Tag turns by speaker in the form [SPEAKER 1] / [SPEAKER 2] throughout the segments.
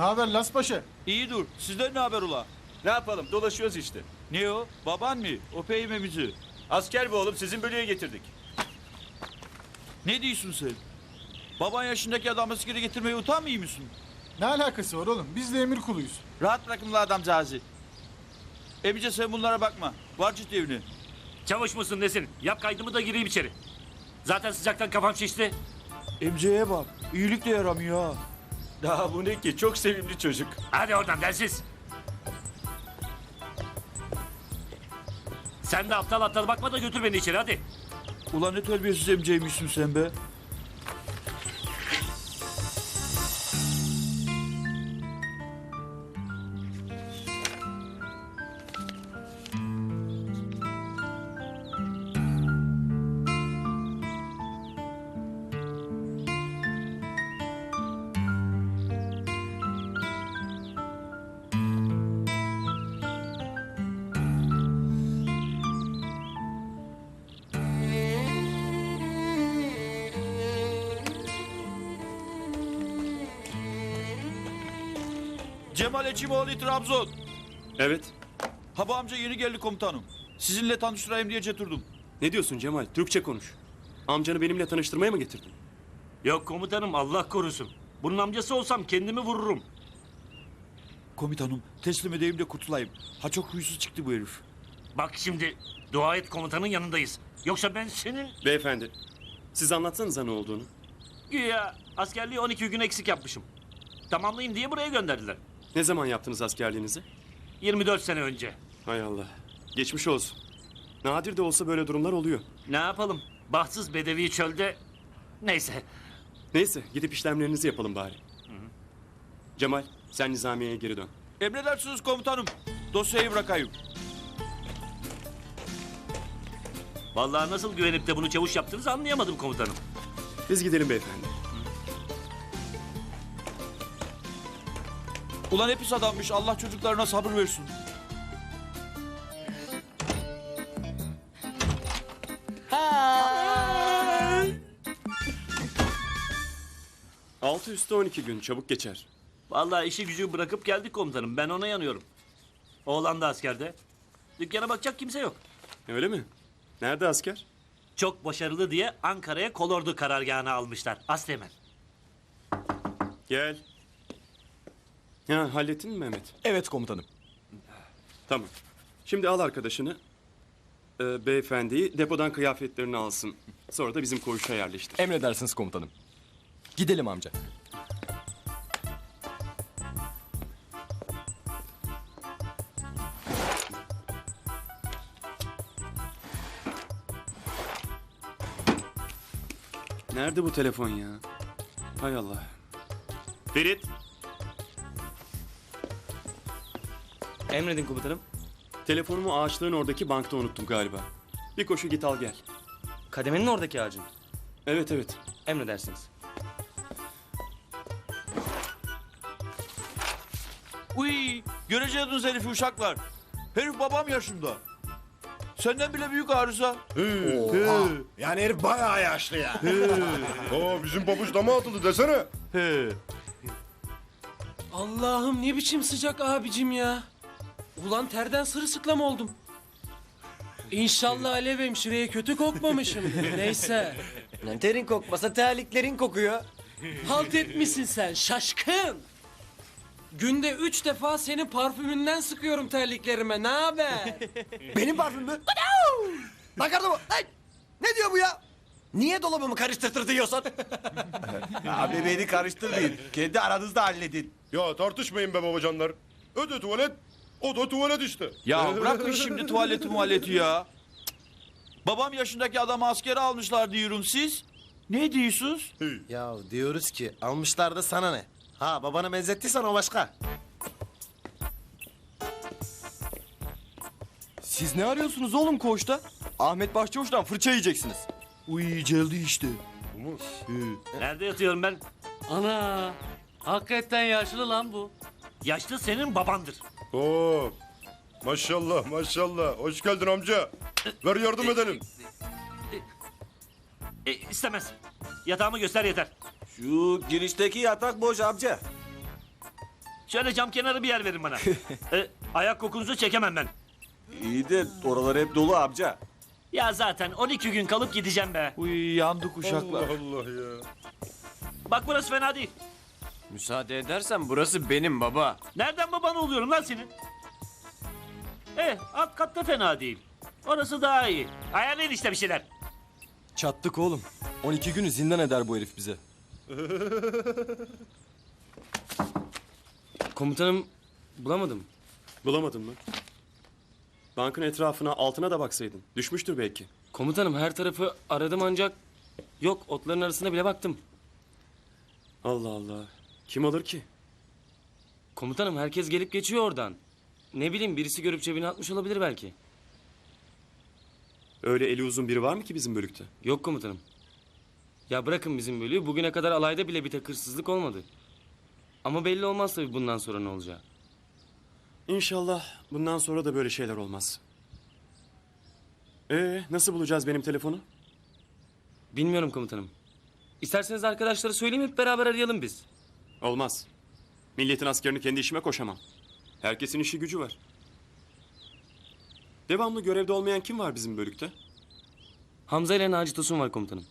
[SPEAKER 1] Ne haber Las Paşa?
[SPEAKER 2] İyi dur. Sizden ne haber ula?
[SPEAKER 3] Ne yapalım dolaşıyoruz işte.
[SPEAKER 2] Ne o? Baban mı? O peymemizi.
[SPEAKER 3] Asker bu oğlum sizin bölüye getirdik.
[SPEAKER 2] Ne diyorsun sen? Baban yaşındaki adam askere getirmeye utanmıyor musun?
[SPEAKER 1] Ne alakası var oğlum? Biz de emir kuluyuz.
[SPEAKER 2] Rahat bırakın la adamcağızı. Emice sen bunlara bakma. Var ciddi evine.
[SPEAKER 4] Çavuş musun nesin? Yap kaydımı da gireyim içeri. Zaten sıcaktan kafam şişti.
[SPEAKER 2] Emce'ye bak. İyilik de yaramıyor ha.
[SPEAKER 3] Daha bu ne ki çok sevimli çocuk.
[SPEAKER 4] Hadi oradan dersiz. Sen de aptal aptal bakma da götür beni içeri hadi.
[SPEAKER 2] Ulan ne terbiyesiz emceymişsin sen be. Cemal Ekimoğlu Trabzon.
[SPEAKER 5] Evet.
[SPEAKER 2] Ha bu amca yeni geldi komutanım. Sizinle tanıştırayım diye getiririm.
[SPEAKER 5] Ne diyorsun Cemal? Türkçe konuş. Amcanı benimle tanıştırmaya mı getirdin?
[SPEAKER 4] Yok komutanım Allah korusun. Bunun amcası olsam kendimi vururum.
[SPEAKER 2] Komutanım teslim edeyim de kurtulayım. Ha çok huysuz çıktı bu herif.
[SPEAKER 4] Bak şimdi dua et komutanın yanındayız. Yoksa ben senin
[SPEAKER 5] Beyefendi, siz anlatsanıza ne olduğunu.
[SPEAKER 4] güya askerliği 12 gün eksik yapmışım. Tamamlayayım diye buraya gönderdiler.
[SPEAKER 5] Ne zaman yaptınız askerliğinizi?
[SPEAKER 4] 24 sene önce.
[SPEAKER 5] Hay Allah. Geçmiş olsun. Nadir de olsa böyle durumlar oluyor.
[SPEAKER 4] Ne yapalım? Bahtsız bedevi çölde... Neyse.
[SPEAKER 5] Neyse, gidip işlemlerinizi yapalım bari. Cemal, sen nizamiyeye geri dön.
[SPEAKER 2] Emredersiniz komutanım. Dosyayı bırakayım.
[SPEAKER 4] Vallahi nasıl güvenip de bunu çavuş yaptınız anlayamadım komutanım.
[SPEAKER 5] Biz gidelim beyefendi.
[SPEAKER 2] Ulan hepsi adammış. Allah çocuklarına sabır versin.
[SPEAKER 5] Altı üstü 12 gün, çabuk geçer.
[SPEAKER 4] Vallahi işi gücü bırakıp geldik komutanım. Ben ona yanıyorum. Oğlan da askerde. Dükkana bakacak kimse yok.
[SPEAKER 5] Öyle mi? Nerede asker?
[SPEAKER 4] Çok başarılı diye Ankara'ya kolordu karargahına almışlar. Asteğmen.
[SPEAKER 5] Gel. Ya hallettin mi Mehmet?
[SPEAKER 6] Evet komutanım.
[SPEAKER 5] Tamam. Şimdi al arkadaşını. Ee, beyefendiyi depodan kıyafetlerini alsın. Sonra da bizim koğuşa yerleştir.
[SPEAKER 6] Emredersiniz komutanım. Gidelim amca.
[SPEAKER 5] Nerede bu telefon ya? Hay Allah. Ferit.
[SPEAKER 7] Emredin komutanım.
[SPEAKER 5] Telefonumu ağaçların oradaki bankta unuttum galiba. Bir koşu git al gel.
[SPEAKER 7] Kademenin oradaki ağacın.
[SPEAKER 5] Evet evet.
[SPEAKER 7] Emredersiniz.
[SPEAKER 2] Uy, göreceğiniz herifi uşaklar. Herif babam yaşında. Senden bile büyük arıza.
[SPEAKER 8] Yani herif bayağı yaşlı ya. Oo, bizim pabuç dama atıldı desene.
[SPEAKER 2] He.
[SPEAKER 9] Allah'ım ne biçim sıcak abicim ya. Ulan terden sırılsıklam oldum. İnşallah Alev hemşireye kötü kokmamışım. Neyse.
[SPEAKER 7] Lan terin kokmasa terliklerin kokuyor.
[SPEAKER 9] Halt etmişsin sen şaşkın. Günde üç defa senin parfümünden sıkıyorum terliklerime. Ne haber?
[SPEAKER 7] Benim parfüm mü? Arada bu. Ay! Ne diyor bu ya? Niye dolabımı karıştırtırıyorsun?
[SPEAKER 8] Abi beni karıştırmayın. Kendi aranızda halledin. Ya tartışmayın be babacanlar. Öde tuvalet, o da tuvalet işte.
[SPEAKER 2] Ya bırakın şimdi tuvaleti muhaleti ya. Babam yaşındaki adamı askere almışlar diyorum siz. Ne diyorsunuz?
[SPEAKER 10] Ya diyoruz ki almışlar da sana ne? Ha babana benzettiysen o başka.
[SPEAKER 6] Siz ne arıyorsunuz oğlum koğuşta? Ahmet Başçavuş'tan fırça yiyeceksiniz.
[SPEAKER 2] Uy geldi işte.
[SPEAKER 4] Nerede yatıyorum ben?
[SPEAKER 9] Ana. Hakikaten yaşlı lan bu.
[SPEAKER 4] Yaşlı senin babandır.
[SPEAKER 8] Oo, maşallah maşallah. Hoş geldin amca. Ver yardım edelim.
[SPEAKER 4] E, istemez. Yatağımı göster yeter.
[SPEAKER 3] Şu girişteki yatak boş amca.
[SPEAKER 4] Şöyle cam kenarı bir yer verin bana. E, ayak kokunuzu çekemem ben.
[SPEAKER 7] İyi de oralar hep dolu amca.
[SPEAKER 4] Ya zaten 12 gün kalıp gideceğim be.
[SPEAKER 2] Uy yandık uşaklar.
[SPEAKER 8] Allah ya.
[SPEAKER 4] Bak burası fena değil.
[SPEAKER 6] Müsaade edersen burası benim baba.
[SPEAKER 4] Nereden baban oluyorum lan senin? Eh alt katta fena değil. Orası daha iyi. Ayarlayın işte bir şeyler.
[SPEAKER 6] Çattık oğlum. 12 günü zindan eder bu herif bize.
[SPEAKER 11] Komutanım bulamadım.
[SPEAKER 5] Bulamadın mı? Bankın etrafına altına da baksaydın. Düşmüştür belki.
[SPEAKER 11] Komutanım her tarafı aradım ancak yok otların arasına bile baktım.
[SPEAKER 5] Allah Allah. Kim alır ki?
[SPEAKER 11] Komutanım herkes gelip geçiyor oradan. Ne bileyim birisi görüp cebine atmış olabilir belki.
[SPEAKER 5] Öyle eli uzun biri var mı ki bizim bölükte?
[SPEAKER 11] Yok komutanım. Ya bırakın bizim bölüğü bugüne kadar alayda bile bir tek hırsızlık olmadı. Ama belli olmaz tabii bundan sonra ne olacağı.
[SPEAKER 5] İnşallah bundan sonra da böyle şeyler olmaz. Ee, nasıl bulacağız benim telefonu?
[SPEAKER 11] Bilmiyorum komutanım. İsterseniz arkadaşlara söyleyeyim hep beraber arayalım biz.
[SPEAKER 5] Olmaz. Milletin askerini kendi işime koşamam. Herkesin işi gücü var. Devamlı görevde olmayan kim var bizim bölükte?
[SPEAKER 11] Hamza ile Naci Tosun var komutanım.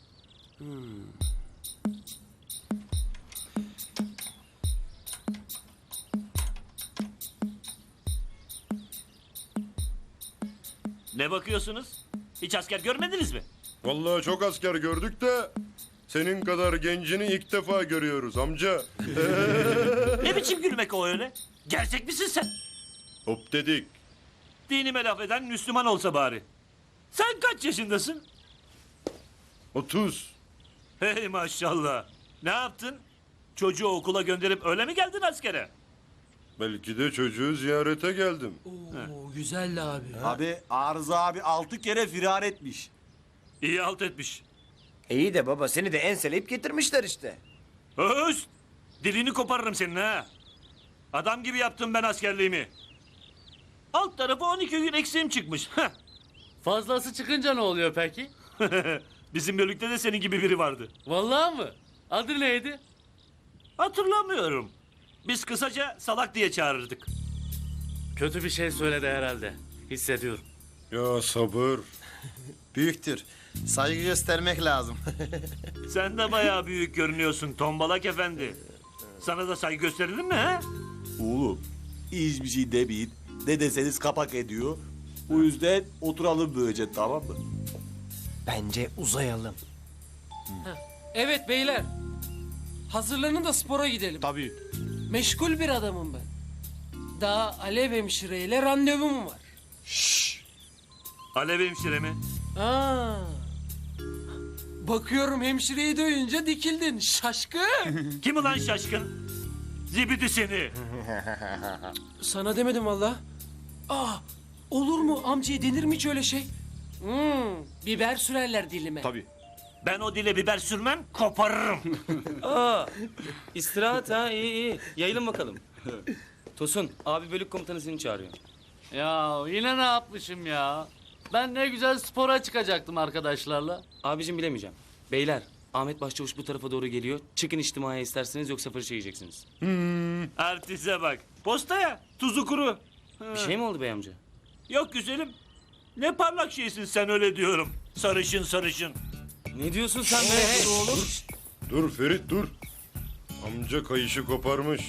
[SPEAKER 4] Ne bakıyorsunuz? Hiç asker görmediniz mi?
[SPEAKER 8] Vallahi çok asker gördük de senin kadar gencini ilk defa görüyoruz amca.
[SPEAKER 4] Ne biçim gülmek o öyle? Gerçek misin sen?
[SPEAKER 8] Hop dedik.
[SPEAKER 4] Dinime laf eden Müslüman olsa bari. Sen kaç yaşındasın?
[SPEAKER 8] 30.
[SPEAKER 4] Hey maşallah. Ne yaptın? Çocuğu okula gönderip öyle mi geldin askere?
[SPEAKER 8] Belki de çocuğu ziyarete geldim.
[SPEAKER 9] Oo, güzeldi abi.
[SPEAKER 7] Abi Arıza abi altı kere firar etmiş.
[SPEAKER 4] İyi halt etmiş.
[SPEAKER 10] İyi de baba seni de enseleyip getirmişler işte.
[SPEAKER 4] Öz! Dilini koparırım senin ha. Adam gibi yaptım ben askerliğimi. Alt tarafı 12 gün eksiğim çıkmış. Heh.
[SPEAKER 9] Fazlası çıkınca ne oluyor peki?
[SPEAKER 4] Bizim bölükte de senin gibi biri vardı.
[SPEAKER 9] Vallahi mı? Adı neydi?
[SPEAKER 4] Hatırlamıyorum. Biz kısaca salak diye çağırırdık.
[SPEAKER 9] Kötü bir şey söyledi herhalde. Hissediyorum.
[SPEAKER 8] Ya sabır.
[SPEAKER 10] Büyüktür. Saygı göstermek lazım.
[SPEAKER 4] Sen de bayağı büyük görünüyorsun tombalak efendi. Sana da saygı gösterilir mi ha?
[SPEAKER 7] Oğlum hiçbir şey demeyin. Ne deseniz kapak ediyor. Bu yüzden oturalım böylece tamam mı?
[SPEAKER 10] Bence uzayalım.
[SPEAKER 9] Evet beyler. Hazırlanın da spora gidelim.
[SPEAKER 6] Tabii.
[SPEAKER 9] Meşgul bir adamım ben. Daha Alev hemşireyle randevum var.
[SPEAKER 4] Alev hemşire mi?
[SPEAKER 9] Aa. Bakıyorum hemşireyi duyunca dikildin. Şaşkın.
[SPEAKER 4] Kim ulan şaşkın? Zibidi seni.
[SPEAKER 9] Sana demedim valla. Aa, olur mu amcaya denir mi hiç öyle şey? Hmm, biber sürerler dilime.
[SPEAKER 6] Tabii.
[SPEAKER 4] Ben o dile biber sürmem, koparırım.
[SPEAKER 11] Aa, istirahat ha iyi iyi. Yayılın bakalım. Tosun abi bölük komutanı seni çağırıyor.
[SPEAKER 9] Ya yine ne yapmışım ya? Ben ne güzel spora çıkacaktım arkadaşlarla.
[SPEAKER 11] Abicim bilemeyeceğim. Beyler Ahmet Başçavuş bu tarafa doğru geliyor. Çıkın içtimaya isterseniz yoksa fırça yiyeceksiniz.
[SPEAKER 4] Artiste bak. Postaya, tuzu kuru.
[SPEAKER 11] Bir şey mi oldu bey amca?
[SPEAKER 4] Yok güzelim. Ne parlak şeysin sen öyle diyorum. Sarışın sarışın.
[SPEAKER 11] Ne diyorsun sen be?
[SPEAKER 8] Dur Ferit dur. Amca kayışı koparmış.